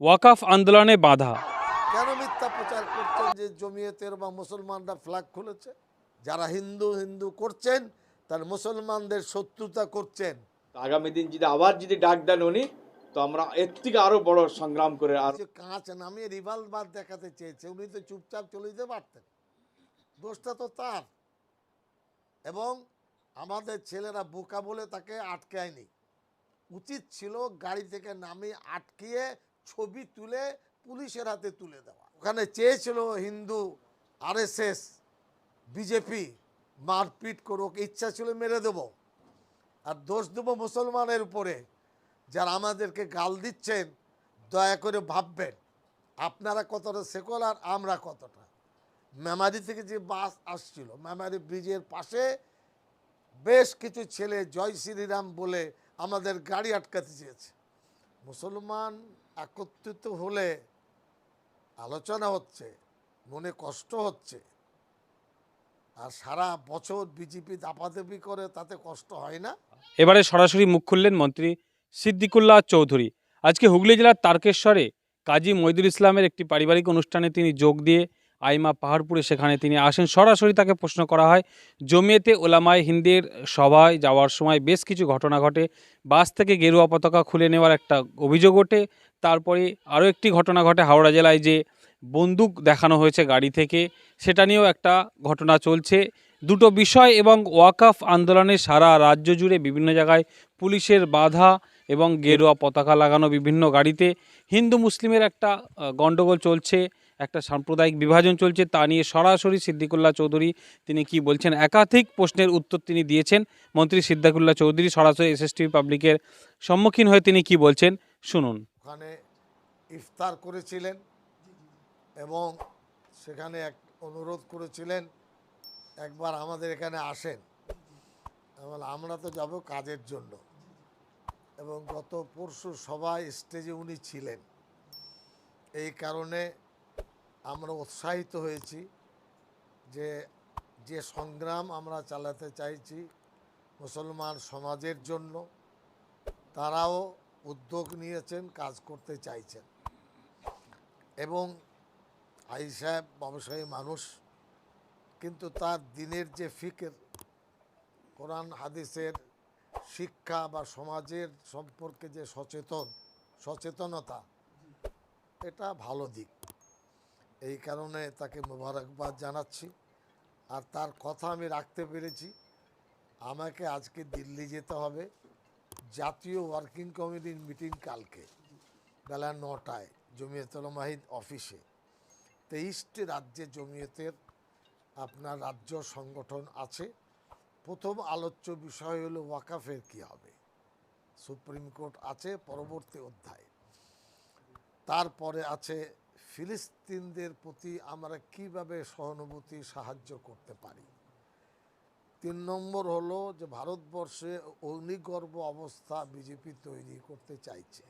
ওয়াকাফ আন্দোলনে বাধা। কেন মিথ্যা প্রচার করছেন যে জমিয়তের বা মুসলমানরা ফ্ল্যাগ খুলেছে? যারা হিন্দু হিন্দু করছেন তার মুসলমানদের শত্রুতা করছেন। আগামী দিন যদি আবার যদি ডাক দেন উনি তো আমরা এর থেকে আরও বড় সংগ্রাম করে আর যে কাঁচ নামিয়ে রিভালভার দেখাতে চেয়েছে উনি তো চুপচাপ চলে যেতে পারতেন। দোষটা তো তার। এবং আমাদের ছেলেরা বোকা বলে তাকে আটকায়নি। উচিত ছিল গাড়ি থেকে নামিয়ে আটকিয়ে ছবি তুলে পুলিশের হাতে তুলে দেওয়া। ওখানে চেয়েছিল হিন্দু, আরএসএস, বিজেপি, মারপিট করুক, ইচ্ছা ছিল মেরে দেবো। আর দোষ দেবো মুসলমানের উপরে। যারা আমাদেরকে গাল দিচ্ছেন, দয়া করে ভাববেন, আপনারা কতটা সেকুলার আমরা কতটা। মেমারি থেকে যে বাস আসছিল, মেমারি ব্রিজের পাশে বেশ কিছু ছেলে জয় শ্রীরাম বলে আমাদের গাড়ি আটকাতে চেয়েছে। মুসলমান একত্রিত হলে আলোচনা হচ্ছে, মনে কষ্ট হচ্ছে। আর সারা বছর বিজেপি দাপাদাপি করে, তাতে কষ্ট হয় না। এবারে সরাসরি মুখ খুললেন মন্ত্রী সিদ্দিকুল্লাহ চৌধুরী। আজকে হুগলি জেলার তারকেশ্বরে কাজী মহিদুল ইসলামের একটি পারিবারিক অনুষ্ঠানে তিনি যোগ দিয়ে আইমা পাহাড়পুরে সেখানে তিনি আসেন। সরাসরি তাকে প্রশ্ন করা হয়, জমিয়েতে ওলামায় হিন্দের সভায় যাওয়ার সময় বেশ কিছু ঘটনা ঘটে। বাস থেকে গেরুয়া পতাকা খুলে নেওয়ার একটা অভিযোগ ওঠে। তারপরে আরও একটি ঘটনা ঘটে হাওড়া জেলায় যে বন্দুক দেখানো হয়েছে গাড়ি থেকে। সেটা নিয়েও একটা ঘটনা চলছে। দুটো বিষয় এবং ওয়াকাফ আন্দোলনে সারা রাজ্য জুড়ে বিভিন্ন জায়গায় পুলিশের বাধা এবং গেরুয়া পতাকা লাগানো বিভিন্ন গাড়িতে হিন্দু মুসলিমের একটা গণ্ডগোল চলছে। একটা সাম্প্রদায়িক বিভাজন চলছে তা নিয়ে সরাসরি সিদ্দিকুল্লাহ চৌধুরী তিনি কি বলছেন? একাধিক প্রশ্নের উত্তর তিনি দিয়েছেন। মন্ত্রী সিদ্দিকুল্লাহ চৌধুরী সরাসরি এসএসটিভি পাবলিকের সম্মুখীন হয়ে তিনি কি বলছেন? শুনুন। ওখানে ইফতার করেছিলেন এবং সেখানে এক অনুরোধ করেছিলেন, একবার আমাদের এখানে আসেন। আমি আমরা তো যাব কাজের জন্য। এবং গত পরশু সবাই স্টেজে উনি ছিলেন। এই কারণে আমরা উৎসাহিত হয়েছি যে যে সংগ্রাম আমরা চালাতে চাইছি মুসলমান সমাজের জন্য, তারাও উদ্যোগ নিয়েছেন, কাজ করতে চাইছেন। এবং আই সাহেব ব্যবসায়ী মানুষ, কিন্তু তার দিনের যে ফিকের, কোরআন, হাদিসের শিক্ষা বা সমাজের সম্পর্কে যে সচেতন, সচেতনতা, এটা ভালো দিক। এই কারণে তাকে মোবারকবাদ জানাচ্ছি। আর তার কথা আমি রাখতে পেরেছি। আমাকে আজকে দিল্লি যেতে হবে। জাতীয় ওয়ার্কিং কমিটির মিটিং কালকে, বেলা নটায়, জমিয়তুল মাহিদ অফিসে তেইশটি রাজ্যে জমিয়তের আপনার রাজ্য সংগঠন আছে। প্রথম আলোচ্য বিষয় হলো ওয়াকাফের কি হবে? সুপ্রিম কোর্ট আছে পরবর্তী অধ্যায়। তারপরে আছে ফিলিস্তিনদের প্রতি আমরা কীভাবে সহানুভূতি, সাহায্য করতে পারি? তিন নম্বর হলো যে ভারতবর্ষে অগ্নিগর্ভ অবস্থা বিজেপি তৈরি করতে চাইছে।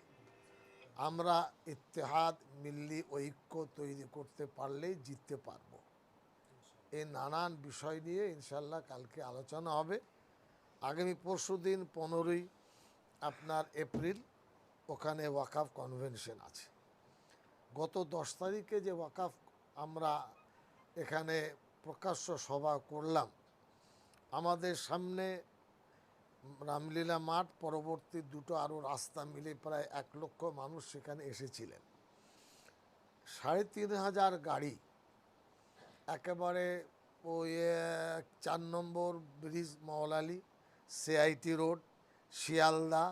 আমরা ইত্তেহাদ, মিল্লি, ঐক্য তৈরি করতে পারলেই জিততে পারব। এই নানান বিষয় নিয়ে ইনশাল্লাহ কালকে আলোচনা হবে। আগামী পরশু দিন পনেরোই আপনার এপ্রিল ওখানে ওয়াকাফ কনভেনশন আছে। গত দশ তারিখে যে ওয়াকাফ আমরা এখানে প্রকাশ্য সভা করলাম, আমাদের সামনে রামলীলা মাঠ, পরবর্তী দুটো আরও রাস্তা মিলে প্রায় এক লক্ষ মানুষ সেখানে এসেছিলেন। সাড়ে তিন হাজার গাড়ি, একেবারে ওই চার number bridge Moulali CIT road, Sealdah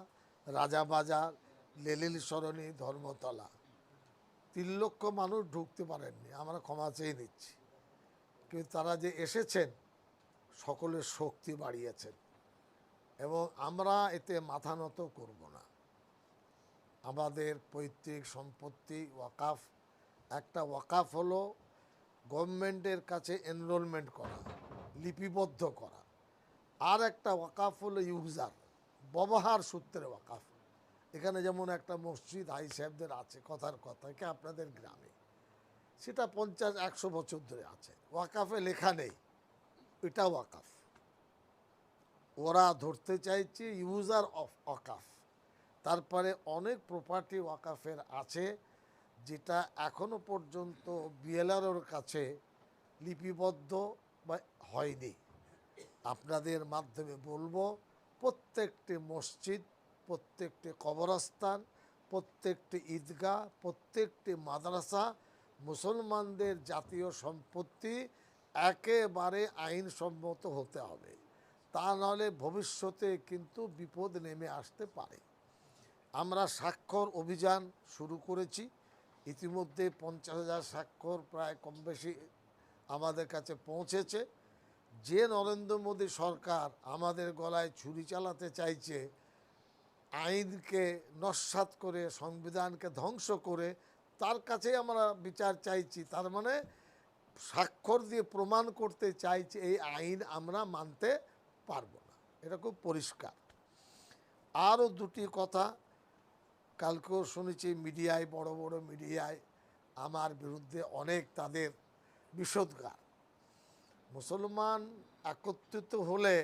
Rajabazar Lenin Sarani, Dharmatala. তিন লক্ষ মানুষ ঢুকতে পারেননি, আমরা ক্ষমা চেয়ে নিচ্ছি। কিন্তু তারা যে এসেছেন, সকলের শক্তি বাড়িয়েছেন এবং আমরা এতে মাথা নত করব না। আমাদের পৈতৃক সম্পত্তি ওয়াকাফ, একটা ওয়াকাফ হলো গভর্নমেন্টের কাছে এনরোলমেন্ট করা, লিপিবদ্ধ করা। আর একটা ওয়াকাফ হলো ইউজার ব্যবহার সূত্রে ওয়াকাফ। এখানে যেমন একটা মসজিদ, হাই সাহেবদের আছে, কথার কথা, কি আপনাদের গ্রামে? সেটা পঞ্চাশ, একশো বছর ধরে আছে। ওয়াকাফে লেখা নেই। এটা ওয়াকাফ। ওরা ধরতে চাইছে ইউজার অফ ওয়াকাফ। তারপরে অনেক প্রপার্টি ওয়াকাফের আছে, যেটা এখনও পর্যন্ত বিএলআরওর কাছে লিপিবদ্ধ বা হয়নি। আপনাদের মাধ্যমে বলব, প্রত্যেকটি মসজিদ প্রত্যেকটি কবরস্থান, প্রত্যেকটি ঈদগাহ, প্রত্যেকটি মাদ্রাসা মুসলমানদের জাতীয় সম্পত্তি একেবারে আইনসম্মত হতে হবে। তা নাহলে ভবিষ্যতে কিন্তু বিপদ নেমে আসতে পারে। আমরা স্বাক্ষর অভিযান শুরু করেছি। ইতিমধ্যে পঞ্চাশ হাজার স্বাক্ষর প্রায় কম বেশি আমাদের কাছে পৌঁছেছে। যে নরেন্দ্র মোদী সরকার আমাদের গলায় ছুরি চালাতে চাইছে আইনকে নস্বাত করে, সংবিধানকে ধ্বংস করে, তার কাছে আমরা বিচার চাইছি। তার মানে স্বাক্ষর দিয়ে প্রমাণ করতে চাইছি, এই আইন আমরা মানতে পারব না। এটা খুব পরিষ্কার। আরও দুটি কথা, কালকেও শুনেছি মিডিয়ায়, বড় বড় মিডিয়ায় আমার বিরুদ্ধে অনেক তাদের বিষোদ্গার মুসলমান একত্রিত হলে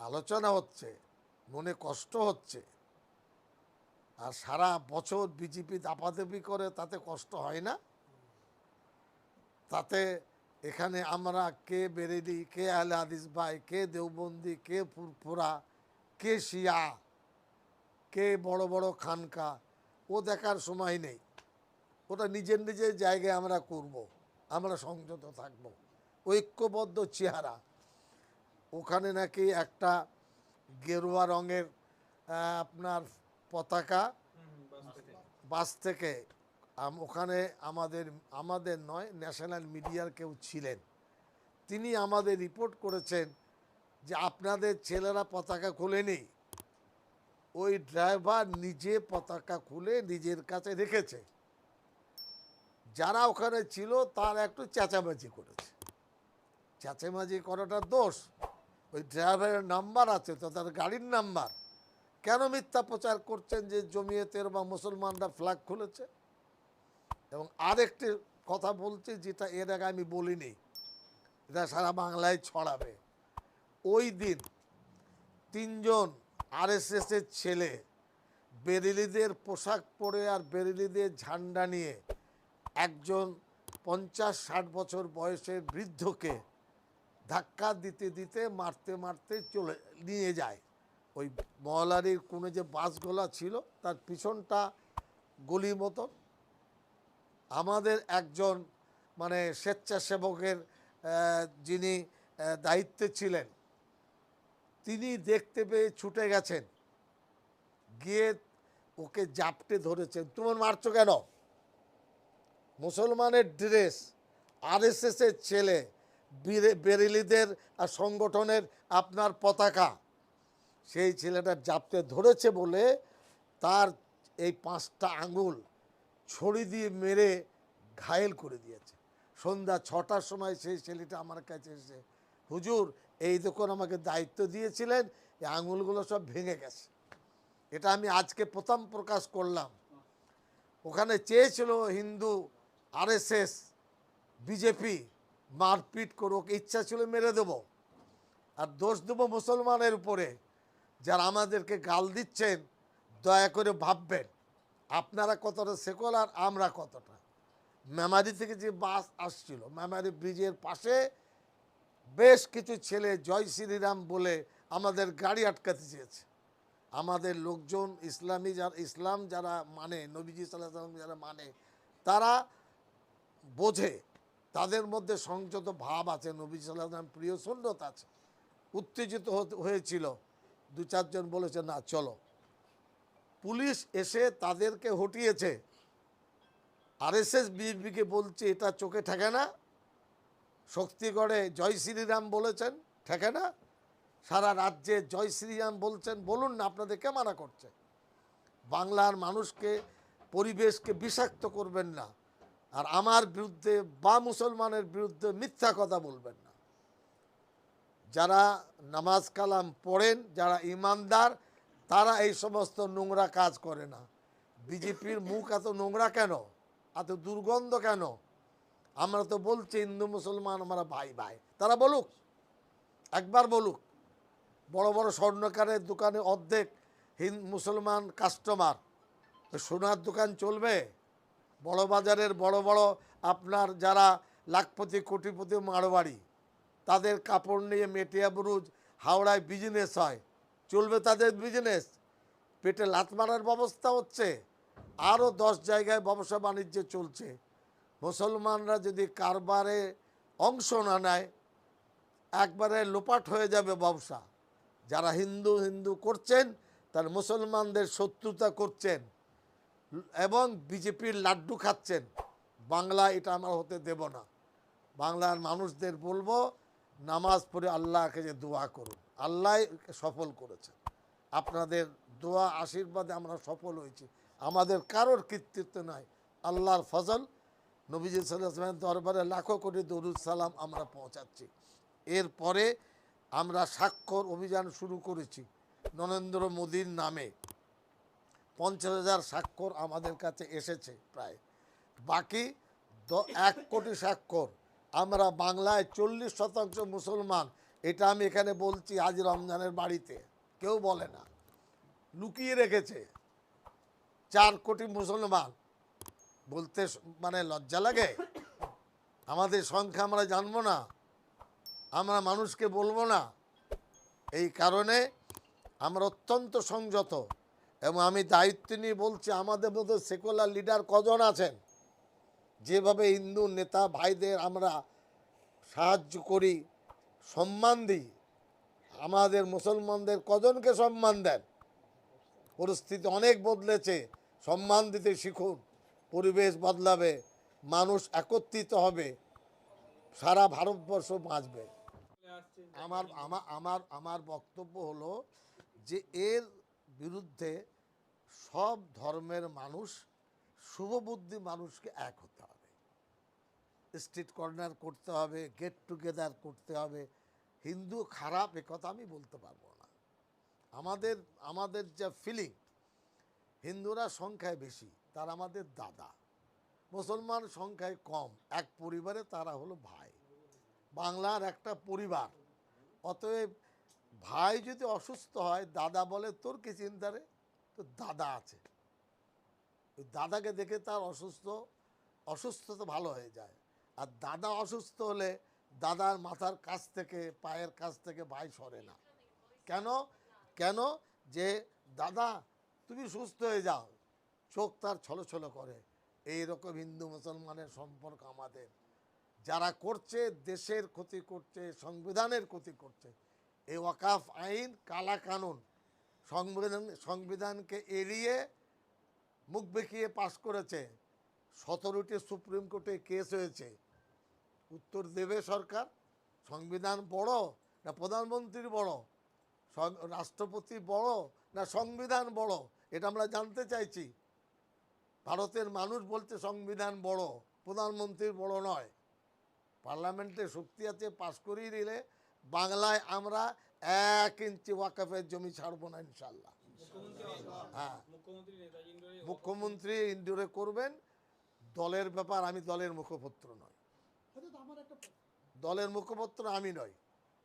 আলোচনা হচ্ছে মনে কষ্ট হচ্ছে। আর সারা বছর বিজেপি দাপাদাপি করে, তাতে কষ্ট হয় না। তাতে এখানে আমরা কে বেরেলি, কে আলে হাদিস ভাই, কে দেওবন্দি, কে ফুরফুরা, কে শিয়া, কে বড় বড় খানকা, ও দেখার সময় নেই। ওটা নিজের নিজের জায়গায় আমরা করব। আমরা সংযত থাকব। ঐক্যবদ্ধ চেহারা। ওখানে নাকি একটা গেরুয়া রঙের আপনার পতাকা। বাস থেকে ওখানে আমাদের আমাদের নয়, ন্যাশনাল মিডিয়ার কেউ ছিলেন। তিনি আমাদের রিপোর্ট করেছেন যে আপনাদের ছেলেরা পতাকা খুলেনি। ওই ড্রাইভার নিজে পতাকা খুলে নিজের কাছে রেখেছে। যারা ওখানে ছিল তার একটু চেঁচামেচি করেছে। চেঁচামেচি করাটা দোষ। ওই ড্রাইভারের নাম্বার আছে, তো তার গাড়ির নাম্বার। কেন মিথ্যা প্রচার করছেন যে জমিয়েতের বা মুসলমানরা ফ্ল্যাগ খুলেছে? এবং আরেকটি কথা বলছি যেটা এর আগে আমি বলিনি, এটা সারা বাংলায় ছড়াবে। ওই দিন তিনজন আরএসএসের ছেলে বেরেলিদের পোশাক পরে আর বেরেলিদের ঝান্ডা নিয়ে একজন পঞ্চাশ ষাট বছর বয়সের বৃদ্ধকে ধাক্কা দিতে দিতে মারতে মারতে চলে নিয়ে যায়। ওই মহলারির কোনো যে বাসগুলা ছিল, তার পিছনটা গলি মতো আমাদের একজন মানে স্বেচ্ছাসেবকের যিনি দায়িত্বে ছিলেন, তিনি দেখতে পেয়ে ছুটে গেছেন। গিয়ে ওকে জাপটে ধরেছেন। তোমার মারছো কেন? মুসলমানের ড্রেস, আরএসএসের ছেলে বেরেলিদের আর সংগঠনের আপনার পতাকা। সেই ছেলেটা জাপতে ধরেছে বলে তার এই পাঁচটা আঙুল ছড়ি দিয়ে মেরে ঘায়েল করে দিয়েছে। সন্ধ্যা ছটার সময় সেই ছেলেটা আমার কাছে এসে, হুজুর, এই দেখুন আমাকে দায়িত্ব দিয়েছিলেন, এই আঙুলগুলো সব ভেঙে গেছে। এটা আমি আজকে প্রথম প্রকাশ করলাম। ওখানে চেয়েছিল হিন্দু, আরএসএস, বিজেপি মারপিট করে ওকে ইচ্ছা ছিল মেরে দেবো। আর দোষ দেবো মুসলমানের উপরে। যারা আমাদেরকে গাল দিচ্ছেন, দয়া করে ভাববেন, আপনারা কতটা সেকুলার আমরা কতটা। মেমারি থেকে যে বাস আসছিল, মেমারি ব্রিজের পাশে বেশ কিছু ছেলে জয় শ্রীরাম বলে আমাদের গাড়ি আটকাতে চেয়েছে। আমাদের লোকজন ইসলামী যারা, ইসলাম যারা মানে নবীজি সাল্লাহ যারা মানে তারা বোঝে তাদের মধ্যে সংযত ভাব আছে, নবী সাল্লাম প্রিয় সুন্নত আছে। উত্তেজিত হয়েছিল। দু চারজন বলেছে, না, চলো। পুলিশ এসে তাদেরকে হটিয়েছে। আরএসএস বিএনপিকে বলছে, এটা চোখে ঠেকে না। শক্তিগড়ে জয় শ্রীরাম বলেছেন, ঠেকে না। সারা রাজ্যে জয় শ্রীরাম বলছেন, বলুন না, আপনাদেরকে মানা করছে। বাংলার মানুষকে, পরিবেশকে বিষাক্ত করবেন না। আর আমার বিরুদ্ধে বা মুসলমানের বিরুদ্ধে মিথ্যা কথা বলবেন না। যারা নামাজ কালাম পড়েন, যারা ইমানদার, তারা এই সমস্ত নোংরা কাজ করে না। বিজেপির মুখ এত নোংরা কেন? এত দুর্গন্ধ কেন? আমরা তো বলছি, হিন্দু, মুসলমান, আমরা ভাই ভাই। তারা বলুক, একবার বলুক। বড় বড় স্বর্ণকারের দোকানে অর্ধেক হিন্দু মুসলমান কাস্টমার। সোনার দোকান চলবে? বড় বাজারের বড় বড় আপনার যারা লাখপতি, কোটিপতি মারবাড়ি তাদের কাপড় নিয়ে মেটিয়া বুরুজ হাওড়ায় বিজনেস হয়। চলবে তাদের বিজনেস পেটে লাত মারার ব্যবস্থা হচ্ছে। আরও দশ জায়গায় ব্যবসা বাণিজ্য চলছে। মুসলমানরা যদি কারবারে অংশ না নেয়, একবারে লোপাট হয়ে যাবে ব্যবসা। যারা হিন্দু হিন্দু করছেন, তার মুসলমানদের শত্রুতা করছেন। এবং বিজেপির লাড্ডু খাচ্ছেন। বাংলা এটা আমরা হতে দেব না। বাংলার মানুষদের বলব, নামাজ পড়ে আল্লাহকে যে দোয়া করুন। আল্লাহ সফল করেছেন আপনাদের দোয়া আশীর্বাদে আমরা সফল হয়েছি। আমাদের কারোর কৃতিত্ব নাই। আল্লাহর ফজল। নবীজি সাল্লামের দরবারে লাখো কোটি দরুদ সালাম আমরা পৌঁছাচ্ছি। এরপরে আমরা স্বাক্ষর অভিযান শুরু করেছি নরেন্দ্র মোদীর নামে। পঞ্চাশ হাজার স্বাক্ষর আমাদের কাছে এসেছে প্রায়। বাকি এক কোটি স্বাক্ষর। আমরা বাংলায় চল্লিশ শতাংশ মুসলমান, এটা আমি এখানে বলছি আজ রমজানের বাড়িতে। কেউ বলে না। লুকিয়ে রেখেছে। চার কোটি মুসলমান। বলতে মানে লজ্জা লাগে? আমাদের সংখ্যা আমরা জানব না। আমরা মানুষকে বলব না। এই কারণে আমরা অত্যন্ত সংযত। এবং আমি দায়িত্ব নিয়ে বলছি, আমাদের মধ্যে সেকুলার লিডার কজন আছেন? যেভাবে হিন্দু নেতা ভাইদের আমরা সাহায্য করি, সম্মান দিই, আমাদের মুসলমানদের কজনকে সম্মান দেন? পরিস্থিতি অনেক বদলেছে, সম্মান দিতে শিখুন, পরিবেশ বদলাবে, মানুষ একত্রিত হবে, সারা ভারতবর্ষ বাঁচবে। আমার আমার আমার আমার বক্তব্য হলো যে এর বিরুদ্ধে সব ধর্মের মানুষ শুভবুদ্ধি মানুষকে এক হতে হবে। স্ট্রিট কর্নার করতে হবে, গেট টুগেদার করতে হবে। হিন্দু খারাপ, এ কথা আমি বলতে পারব না। আমাদের আমাদের যা ফিলিং হিন্দুরা সংখ্যায় বেশি, তারা আমাদের দাদা। মুসলমান সংখ্যায় কম, এক পরিবারে তারা হলো ভাই। বাংলার একটা পরিবার, অতএব ভাই যদি অসুস্থ হয়, দাদা বলে, তোর কি চিন্তা রে? তো দাদা আছে। ওই দাদাকে দেখে তার অসুস্থ অসুস্থ তো ভালো হয়ে যায়। আর দাদা অসুস্থ হলে দাদার মাথার কাছ থেকে, পায়ের কাছ থেকে ভাই সরে না। কেন? কেন? যে, দাদা, তুমি সুস্থ হয়ে যাও। চোখ তার ছলো ছলো করে। এই রকম হিন্দু মুসলমানের সম্পর্ক আমাদের। যারা করছে, দেশের ক্ষতি করছে, সংবিধানের ক্ষতি করছে এই ওয়াকাফ আইন, কালা কানুন। সংবিধান, সংবিধানকে এড়িয়ে মুখ বেঁকিয়ে পাশ করেছে। সতেরোটি সুপ্রিম কোর্টে কেস হয়েছে। উত্তর দেবে সরকার, সংবিধান বড় না প্রধানমন্ত্রী বড়? রাষ্ট্রপতি বড় না সংবিধান বড়? এটা আমরা জানতে চাইছি। ভারতের মানুষ বলছে সংবিধান বড় প্রধানমন্ত্রীর বড় নয়। পার্লামেন্টে শক্তি আছে, পাশ করিয়ে দিলে বাংলায় আমরা এক ইঞ্চি ওয়াকাফের জমি ছাড়বো না ইনশাল্লাহ হ্যাঁ। মুখ্যমন্ত্রী ইন্ডিওরে করবেন, দলের ব্যাপার আমি দলের মুখপত্র নয় দলের মুখপত্র আমি নই।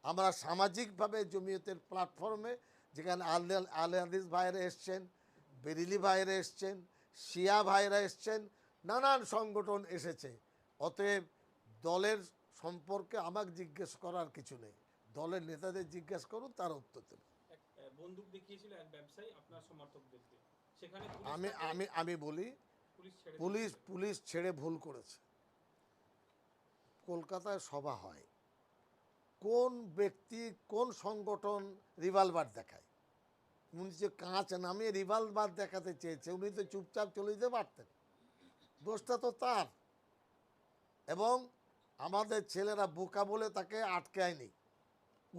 আমরা সামাজিকভাবে জমিয়তের প্ল্যাটফর্মে যেখানে আলে আলে হাদিস ভাইরা এসছেন, বেরিলি ভাইরা এসছেন, শিয়া ভাইরা এসছেন, নানান সংগঠন এসেছে। অতএব দলের সম্পর্কে আমাকে জিজ্ঞেস করার কিছু নেই। দলের নেতাদের জিজ্ঞেস করুন তার উত্তর দেবে বন্দুক দেখিয়েছিল এক ব্যবসায়ী আপনার সমর্থকদেরকে। সেখানে আমি আমি আমি বলি পুলিশ পুলিশ ছেড়ে ভুল করেছে। কলকাতায় সভা হয়। কোন ব্যক্তি কোন সংগঠন রিভলভার দেখায়? উনি যে কাঁচ নামিয়ে রিভলভার দেখাতে চেয়েছে উনি তো চুপচাপ চলে যেতে পারতেন। দোষটা তো তার। এবং আমাদের ছেলেরা বোকা বলে তাকে আটকায়নি।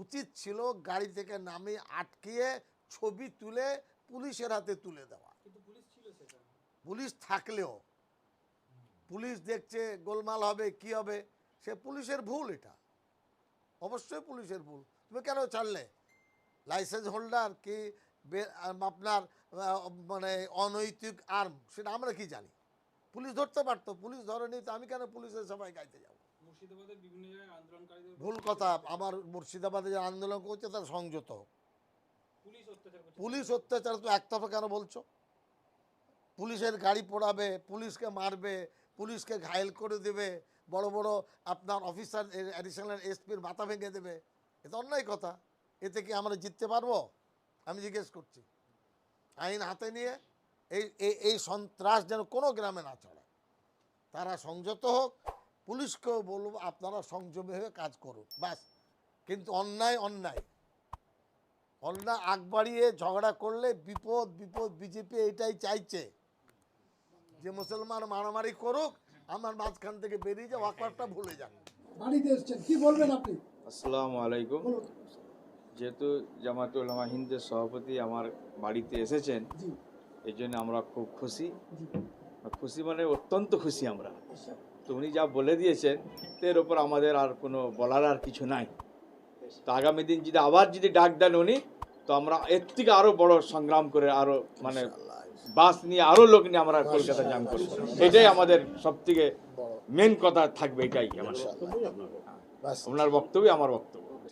উচিত ছিল গাড়ি থেকে নামিয়ে আটকিয়ে ছবি তুলে পুলিশের হাতে তুলে দেওয়া। পুলিশ থাকলেও। পুলিশ দেখছে গোলমাল হবে কি হবে সে পুলিশের ভুল এটা। অবশ্যই পুলিশের ভুল। তুমি কেন ছাড়লে? লাইসেন্স হোল্ডার কি আপনার মানে অনৈতিক আর্ম সেটা আমরা কি জানি? পুলিশ ধরতে পারতো পুলিশ ধরেনি তো আমি কেন পুলিশের সবাই গাইতে যাব? ভুল কথা আমার মুর্শিদাবাদে যে আন্দোলন করছে তার সংযত। পুলিশ অত্যাচার তো একতরফা কেন বলছো? পুলিশের গাড়ি পোড়াবে পুলিশকে মারবে পুলিশকে ঘায়েল করে দেবে বড় বড় আপনার অফিসার অ্যাডিশনাল এসপির মাথা ভেঙে দেবে। এ তো অন্যায় কথা। এতে কি আমরা জিততে পারব? আমি জিজ্ঞেস করছি। আইন হাতে নিয়ে এই এই- এই সন্ত্রাস যেন কোনো গ্রামে না ছড়ায়। তারা সংযত হোক পুলিশকেও বলব আপনারা সংযমী হয়ে কাজ করুন ব্যাস। কিন্তু অন্যায় অন্যায়। অন্যায় আগ বাড়িয়ে ঝগড়া করলে বিপদ বিপদ বিজেপি এটাই চাইছে। যে মুসলমান মারামারি করুক আমার মাঝখান থেকে বেরিয়ে যাও ওয়াকওয়ার্ডটা ভুলে যান বাড়িতে এসছেন কি বলবেন আপনি? আসসালামু আলাইকুম। যেহেতু জামাতুল উলামা হিন্দের সভাপতি আমার বাড়িতে এসেছেন এই জন্য আমরা খুব খুশি। খুশি মানে অত্যন্ত খুশি আমরা। তো উনি যা বলে দিয়েছেন এর ওপর আমাদের আর কোনো বলার আর কিছু নাই। তো আগামী দিন যদি আবার যদি ডাক দেন উনি তো আমরা এর থেকে আরও বড় সংগ্রাম করে আরও মানে বাস নিয়ে আরও লোক নিয়ে আমরা কলকাতা জাম করব। এটাই আমাদের সব থেকে মেন কথা থাকবে এটাই আমার। ব্যাস ওনার বক্তব্য? আমার বক্তব্য।